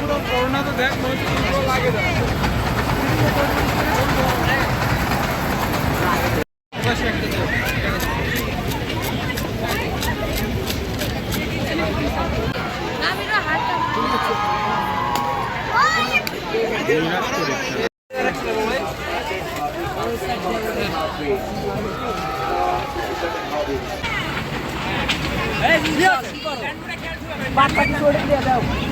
Corona তো দেখ লাগে Bata aqui, olha, Leandrão.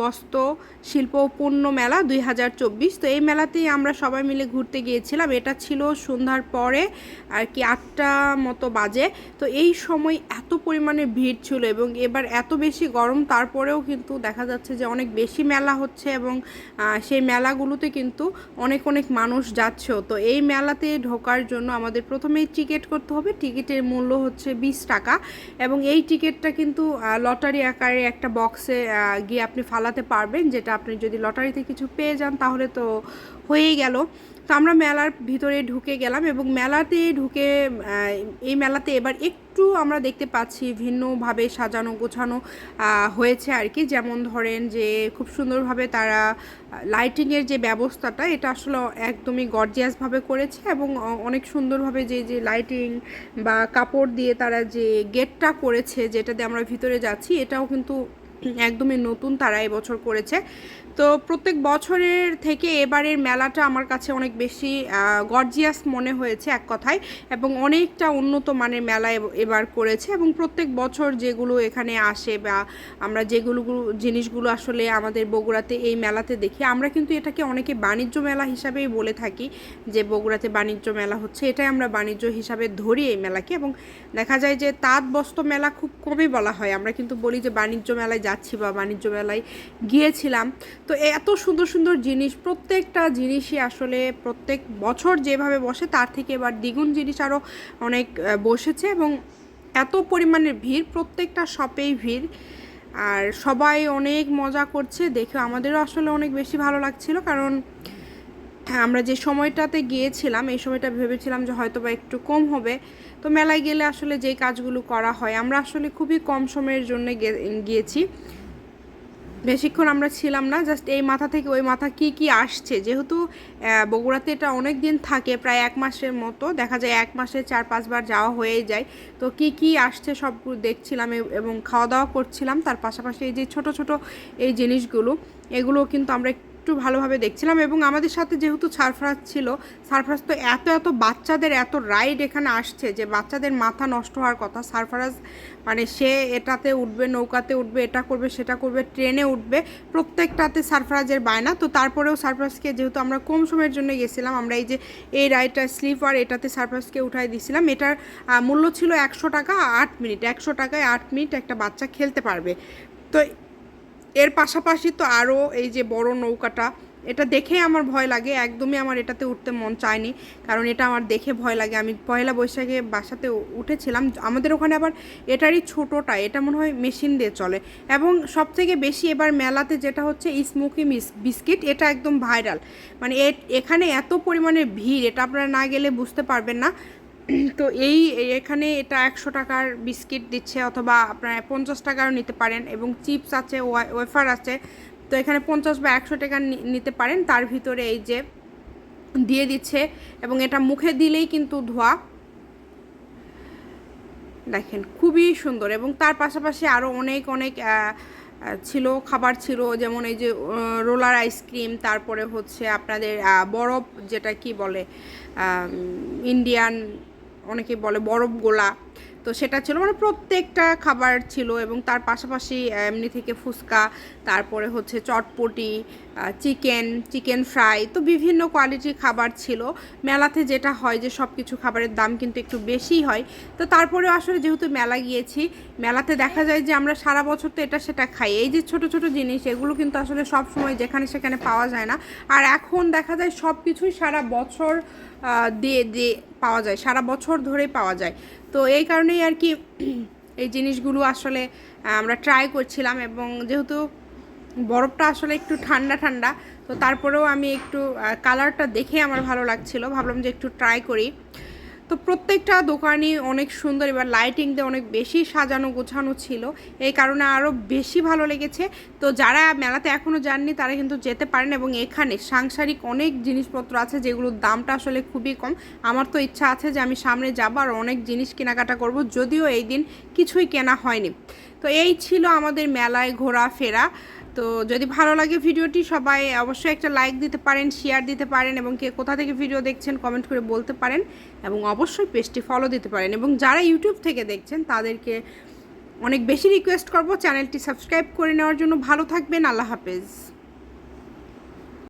বস্ত্র, শিল্প পণ্য মেলা দুই হাজার চব্বিশ। তো এই মেলাতেই আমরা সবাই মিলে ঘুরতে গিয়েছিলাম। এটা ছিল সন্ধ্যার পরে আর কি আটটা মতো বাজে। তো এই সময় এত পরিমাণে ভিড় ছিল এবং এবার এত বেশি গরম, তারপরেও কিন্তু দেখা যাচ্ছে যে অনেক বেশি মেলা হচ্ছে এবং সেই মেলাগুলোতে কিন্তু অনেক অনেক মানুষ যাচ্ছেও। তো এই মেলাতে ঢোকার জন্য আমাদের প্রথমেই টিকিট করতে হবে। টিকিটের মূল্য হচ্ছে বিশ টাকা এবং এই টিকিটটা কিন্তু লটারি আকারে একটা বক্সে গিয়ে আপনি ফালাতে পারবেন, যেটা আপনি যদি লটারিতে কিছু পেয়ে যান তাহলে তো হয়েই গেল। তো আমরা মেলার ভিতরে ঢুকে গেলাম এবং মেলাতে ঢুকে এই মেলাতে এবার একটু আমরা দেখতে পাচ্ছি ভিন্নভাবে সাজানো গোছানো হয়েছে আর কি। যেমন ধরেন যে খুব সুন্দরভাবে তারা লাইটিংয়ের যে ব্যবস্থাটা, এটা আসলে একদমই গর্জিয়াসভাবে করেছে এবং অনেক সুন্দরভাবে যে যে লাইটিং বা কাপড় দিয়ে তারা যে গেটটা করেছে যেটা দিয়ে আমরা ভিতরে যাচ্ছি, এটাও কিন্তু একদমই নতুন তারা এবছর করেছে। তো প্রত্যেক বছরের থেকে এবারের মেলাটা আমার কাছে অনেক বেশি গর্জিয়াস মনে হয়েছে এক কথায় এবং অনেকটা উন্নত মানের মেলা এবার করেছে এবং প্রত্যেক বছর যেগুলো এখানে আসে বা আমরা যেগুলো জিনিসগুলো আসলে আমাদের বগুড়াতে এই মেলাতে দেখি, আমরা কিন্তু এটাকে অনেকে বাণিজ্য মেলা হিসাবেই বলে থাকি যে বগুড়াতে বাণিজ্য মেলা হচ্ছে। এটাই আমরা বাণিজ্য হিসাবে ধরি এই মেলাকে এবং দেখা যায় যে তাঁত বস্ত্র মেলা খুব কমই বলা হয়। আমরা কিন্তু বলি যে বাণিজ্য মেলায় যাচ্ছি বা বাণিজ্য মেলায় গিয়েছিলাম। তো এত সুন্দর সুন্দর জিনিস, প্রত্যেকটা জিনিসই আসলে প্রত্যেক বছর যেভাবে বসে, তার থেকে এবার দ্বিগুণ জিনিস আরও অনেক বসেছে এবং এত পরিমাণে ভিড়, প্রত্যেকটা শপেই ভিড়। আর সবাই অনেক মজা করছে, দেখে আমাদেরও আসলে অনেক বেশি ভালো লাগছিল, কারণ আমরা যে সময়টাতে গিয়েছিলাম, এই সময়টা ভেবেছিলাম যে হয়তো বা একটু কম হবে। তো মেলায় গেলে আসলে যেই কাজগুলো করা হয়, আমরা আসলে খুবই কম সময়ের জন্য গিয়েছি। বেশিক্ষণ আমরা ছিলাম না জাস্ট এই মাথা থেকে ওই মাথা কি কি আসছে? যেহেতু বগুড়াতে এটা অনেক দিন থাকে, প্রায় এক মাসের মতো। দেখা যায় এক মাসে চার, পাঁচবার যাওয়া হয়েই যায়। তো কি কি আসছে সব দেখছিলাম এবং খাওয়া দাওয়া করছিলাম। তার পাশাপাশি এই যে ছোট ছোট এই জিনিসগুলো এগুলো কিন্তু আমরা একটু ভালোভাবে দেখছিলাম এবং আমাদের সাথে যেহেতু সারফরাজ ছিল, সারফরাজ তো এত এত বাচ্চাদের এত রাইড এখানে আসছে যে বাচ্চাদের মাথা নষ্ট হওয়ার কথা। সারফরাজ মানে সে এটাতে উঠবে, নৌকাতে উঠবে, এটা করবে, সেটা করবে, ট্রেনে উঠবে, প্রত্যেকটাতে সারফরাজের বায়না। তো তারপরেও সারফরাজকে যেহেতু আমরা কম সময়ের জন্য গেছিলাম, আমরা এই যে এই রাইডটা স্লিপার এটাতে সারফরাজকে উঠাই দিয়েছিলাম এটার মূল্য ছিল একশো টাকা আট মিনিট, একশো টাকায় আট মিনিট একটা বাচ্চা খেলতে পারবে। তো এর পাশাপাশি তো আরও এই যে বড় নৌকাটা, এটা দেখে আমার ভয় লাগে, একদমই আমার এটাতে উঠতে মন চায়নি। কারণ এটা আমার দেখে ভয় লাগে। আমি পয়লা বৈশাখে বাসাতে উঠেছিলাম, আমাদের ওখানে আবার এটারই ছোটোটা, এটা মনে হয় মেশিন দিয়ে চলে। এবং সবথেকে বেশি এবার মেলাতে যেটা হচ্ছে স্মোকি মিস বিস্কিট, এটা একদম ভাইরাল। মানে এখানে এত পরিমাণে ভিড়, এটা আপনারা না গেলে বুঝতে পারবেন না। তো এই এখানে এটা একশো টাকার বিস্কিট দিচ্ছে অথবা আপনারা পঞ্চাশ টাকারও নিতে পারেন এবং চিপস আছে, ওয়া- ওয়েফার আছে। তো এখানে পঞ্চাশ বা একশো টাকা নিতে পারেন। তার ভিতরে এই যে দিয়ে দিচ্ছে এবং এটা মুখে দিলেই কিন্তু ধোয়া। দেখেন, খুবই সুন্দর এবং তার পাশাপাশি আরও অনেক অনেক ছিল, খাবার ছিল, যেমন এই যে রোলার আইসক্রিম তারপরে হচ্ছে আপনাদের বরফ যেটা কি বলে ইন্ডিয়ান অনেকে বলে বরফ গোলা। তো সেটা ছিল মানে প্রত্যেকটা খাবার ছিল এবং তার পাশাপাশি এমনি থেকে ফুচকা, তারপরে হচ্ছে চটপটি চিকেন চিকেন ফ্রাই, তো বিভিন্ন কোয়ালিটির খাবার ছিল। মেলাতে যেটা হয় যে সব কিছু খাবারের দাম কিন্তু একটু বেশি হয়। তো তারপরেও আসলে যেহেতু মেলা গিয়েছি, মেলাতে দেখা যায় যে আমরা সারা বছর তো এটা সেটা খাই। এই যে ছোট ছোট জিনিস, এগুলো কিন্তু আসলে সব সময় যেখানে সেখানে পাওয়া যায় না। আর এখন দেখা যায় সব কিছুই সারা বছর দিয়ে দিয়ে পাওয়া যায়, সারা বছর ধরেই পাওয়া যায়। তো এই কারণেই আর কি এই জিনিসগুলো আসলে আমরা ট্রাই করছিলাম এবং যেহেতু বরফটা আসলে একটু ঠান্ডা ঠান্ডা, তো তারপরেও আমি একটু কালারটা দেখে আমার ভালো লাগছিল। ভাবলাম যে একটু ট্রাই করি। তো প্রত্যেকটা দোকানই অনেক সুন্দর, এবার লাইটিং দিয়ে অনেক বেশি সাজানো গোছানো ছিল। এই কারণে আরও বেশি ভালো লেগেছে। তো যারা মেলাতে এখনও যাননি, তারা কিন্তু যেতে পারেন এবং এখানে সাংসারিক অনেক জিনিসপত্র আছে যেগুলোর দামটা আসলে খুবই কম। আমার তো ইচ্ছা আছে যে আমি সামনে যাব আর অনেক জিনিস কেনাকাটা করব, যদিও এই দিন কিছুই কেনা হয়নি। তো এই ছিল আমাদের মেলায় ঘোরাফেরা। তো যদি ভালো লাগে ভিডিওটি, সবাই অবশ্যই একটা লাইক দিতে পারেন শেয়ার দিতে পারেন এবং কে কোথা থেকে ভিডিও দেখছেন কমেন্ট করে বলতে পারেন এবং অবশ্যই পেজটি ফলো দিতে পারেন এবং যারা ইউটিউব থেকে দেখছেন, তাদেরকে অনেক বেশি রিকোয়েস্ট করব চ্যানেলটি সাবস্ক্রাইব করে নেওয়ার জন্য। ভালো থাকবেন, আল্লাহ হাফেজ।